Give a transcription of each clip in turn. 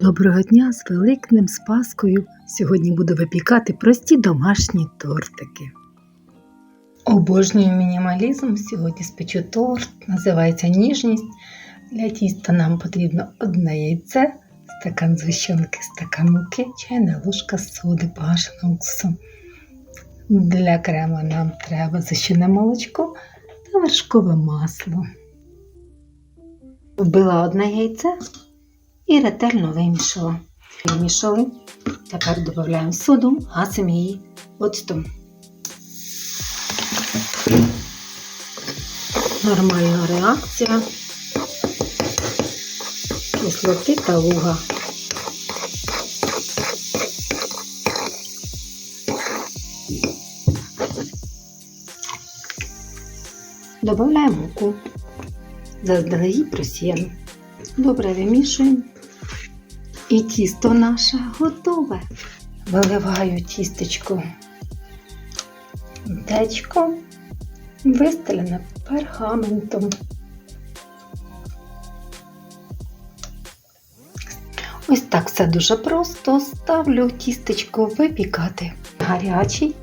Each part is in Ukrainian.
Доброго дня з Великним з Паскою. Сьогодні буду випікати прості домашні тортики. Обожнюю мінімалізм. Сьогодні спечу торт, називається ніжність. Для тіста нам потрібно одне яйце, стакан згущенки, стакан муки, чайна ложка соди бажано уксусом. Для крема нам треба згущене молочко та вершкове масло. Вбила одне яйце і ретельно вимішала. Вимішали. Тепер додаємо соду, гасимо її оцтом. Нормальна реакція. Кислоти та луга. Додаємо муку. Заздалегідь просіяну. Добре вимішуємо. І тісто наше готове. Виливаю тістечко в течко, вистелене пергаментом. Ось так все дуже просто. Ставлю тістечко випікати. Гарячий,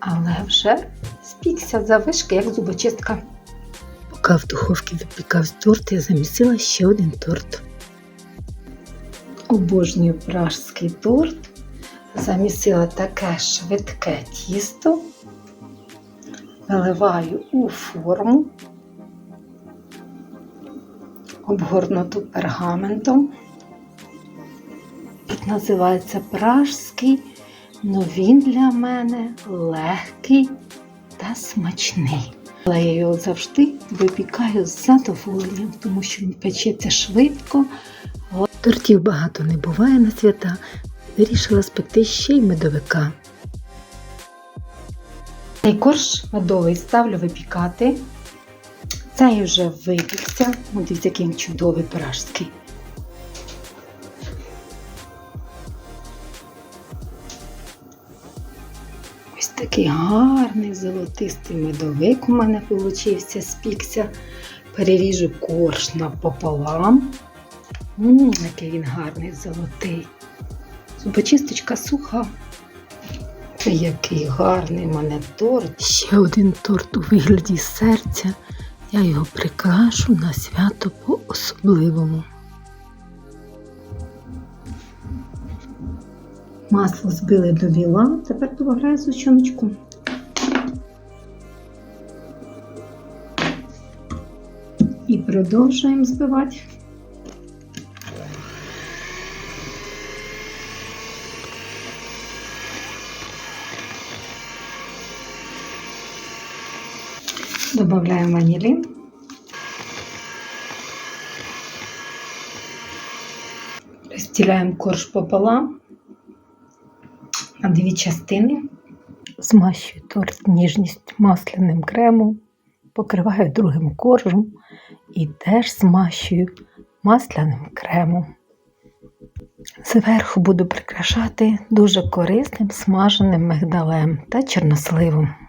але вже спікся завишки, як зубочистка. Поки в духовці випікався торт, я замісила ще один торт. Обожнюю пражський торт. Замісила таке швидке тісто, виливаю у форму, обгорнуту пергаментом. Тут називається пражський, але він для мене легкий та смачний. Але я його завжди випікаю з задоволенням, тому що він печеться швидко. Тортів багато не буває на свята. Вирішила спекти ще й медовика. Цей корж медовий ставлю випікати. Цей вже випікся. Дивіться, який він чудовий пражський. Ось такий гарний золотистий медовик у мене вийшов, спікся. Переріжу корж напополам. Ммм, який він гарний золотий. Зубочисточка суха. Який гарний мене торт. Ще один торт у вигляді серця. Я його прикрашу на свято по-особливому. Масло збили до біла, тепер додаю зущеночку. І продовжуємо збивати. Добавляем ванилин. Розділяємо корж пополам на дві частини. Змащую торт ніжність масляним кремом, покриваю другим коржем і теж змащую масляним кремом. Зверху буду прикрашати дуже корисним смаженим мигдалем та чорносливом.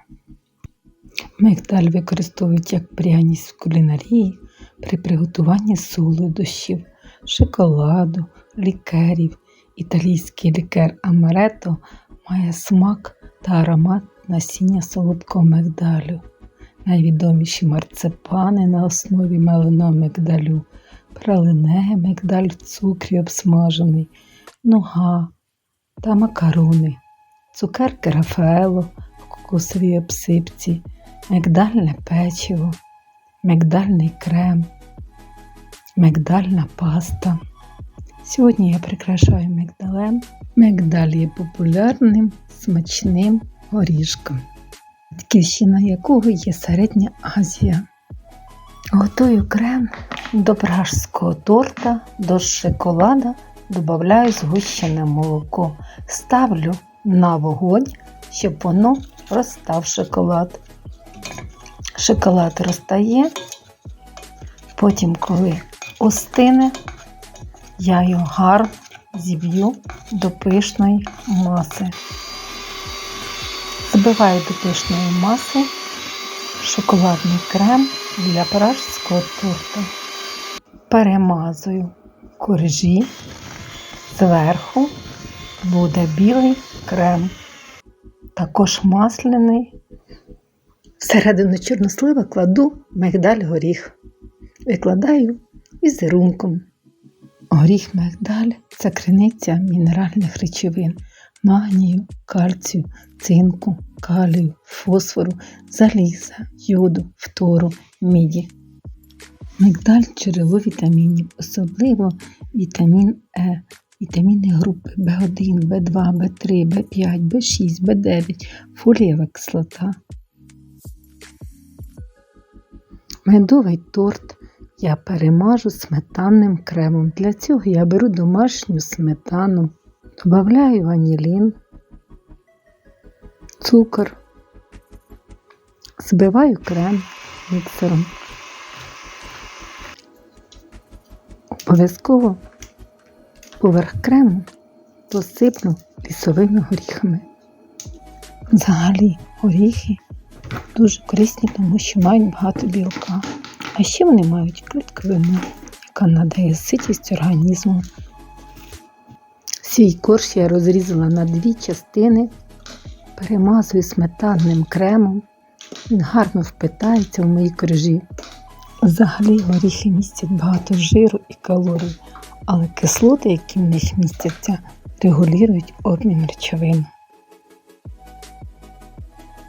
Мигдаль використовують як пряність в кулінарії при приготуванні солодощів, шоколаду, лікерів. Італійський лікер амарето має смак та аромат насіння солодкого мигдалю. Найвідоміші марципани на основі меленого мигдалю, пралине мигдаль в цукрі обсмажений, нуга та макарони, цукерки Рафаело в кокосовій обсипці, мигдальне печиво, мигдальний крем, мигдальна паста. Сьогодні я прикрашаю мигдалем. Мигдаль є популярним смачним горішком, батьківщина якого є Середня Азія. Готую крем до пражського торта, до шоколада додаю згущене молоко. Ставлю на вогонь, щоб воно розстав шоколад. Шоколад розтає, потім, коли остине, я його гарно зіб'ю до пишної маси. Збиваю до пишної маси шоколадний крем для пражського торта. Перемазую коржі Зверху буде білий крем, також масляний. Всередину чорнослива кладу мигдаль горіх. Викладаю візерунком. Горіх мигдаль це криниця мінеральних речовин, магнію, кальцію, цинку, калію, фосфору, заліза, йоду, фтору, міді. Мигдаль джерело вітамінів, особливо вітамін Е, вітаміни групи В1, В2, В3, В5, В6, В9, фолієва кислота. Медовий торт я перемажу сметанним кремом. Для цього я беру домашню сметану, додаю ванілін, цукор, збиваю крем міксером. Обов'язково поверх крему посиплю лісовими горіхами. Взагалі горіхи дуже корисні, тому що мають багато білка. А ще вони мають клітковину, яка надає ситість організму. Свій корж я розрізала на дві частини, перемазую сметанним кремом. Він гарно впитається в мої коржі. Взагалі горіхи містять багато жиру і калорій, але кислоти, які в них містяться, регулюють обмін речовин.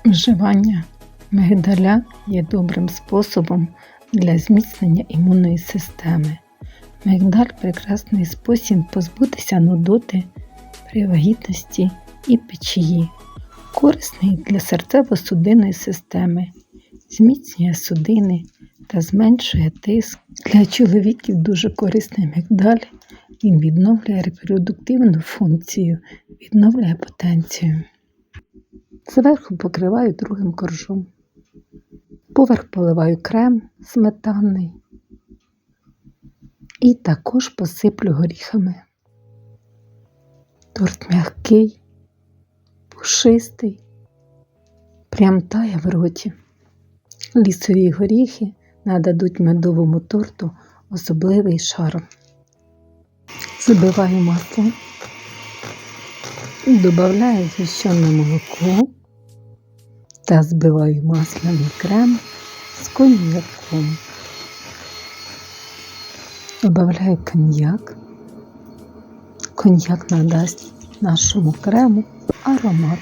Вживання мигдаля є добрим способом для зміцнення імунної системи. Мигдаль прекрасний спосіб позбутися нудоти при вагітності і печії, корисний для серцево-судинної системи, зміцнює судини та зменшує тиск. Для чоловіків дуже корисний мигдаль. Він відновлює репродуктивну функцію, відновлює потенцію. Зверху покриваю другим коржом. Поверх поливаю крем сметанний і також посиплю горіхами. Торт м'який, пушистий, прям тає в роті. Лісові горіхи нададуть медовому торту особливий шарм. Забиваю масло, додаю згущене молоко та збиваю масляний крем з коньяком. Добавляю коньяк. Коньяк надасть нашому крему аромат.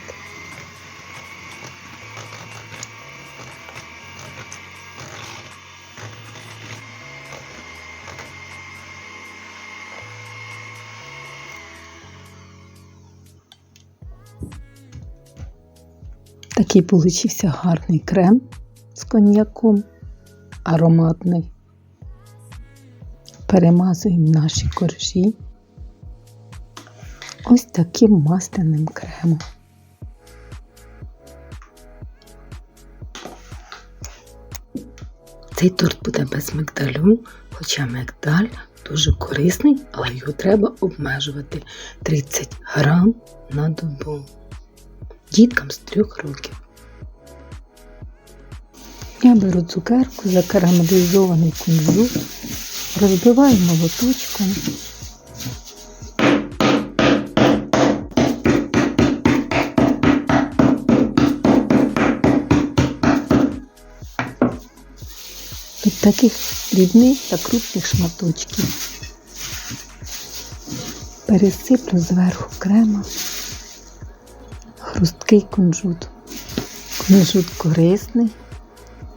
Такий получився гарний крем з коньяком, ароматний. Перемазуємо наші коржі ось таким масляним кремом. Цей торт буде без мигдалю, хоча мигдаль дуже корисний, але його треба обмежувати 30 грам на добу діткам з трьох років. Я беру цукерку, закарамелізований кунжут, розбиваю молоточком. Від таких дрібних та крупних шматочків. Пересиплю зверху крема хрусткий кунжут. Кунжут корисний,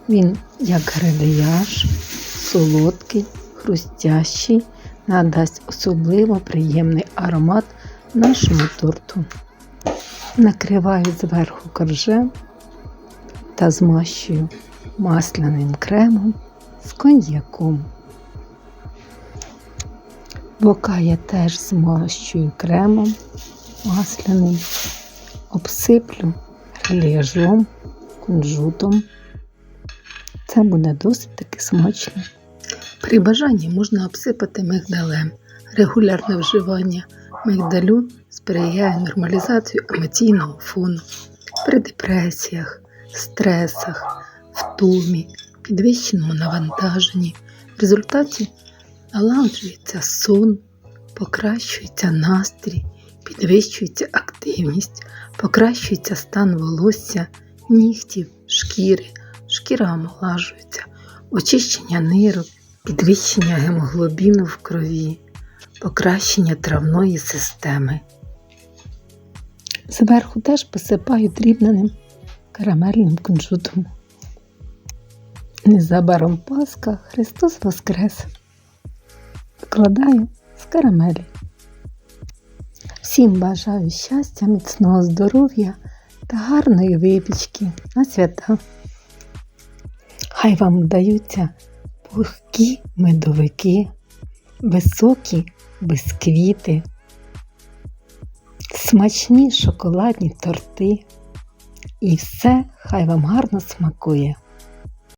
він як грилеяж, солодкий, хрустящий, надасть особливо приємний аромат нашому торту. Накриваю зверху коржем та змащую масляним кремом з коньяком. Бока я теж змащую кремом масляним обсиплю рельєжом, кунжутом. Це буде досить таки смачно. При бажанні можна обсипати мигдалем. Регулярне вживання мигдалю сприяє нормалізації емоційного фону при депресіях, стресах, втомі, підвищеному навантаженні. В результаті налагоджується сон, Покращується настрій, підвищується активність, покращується стан волосся, нігтів, шкіри, шкіра омолажується, очищення нирок, підвищення гемоглобіну в крові, покращення травної системи. Зверху теж посипаю дрібненим карамельним кунжутом. Незабаром Пасха Христос Воскрес. Викладаю з карамелі. Всім бажаю щастя, міцного здоров'я та гарної випічки на свята. Хай вам вдаються пухкі медовики, високі бисквіти, смачні шоколадні торти. І все хай вам гарно смакує.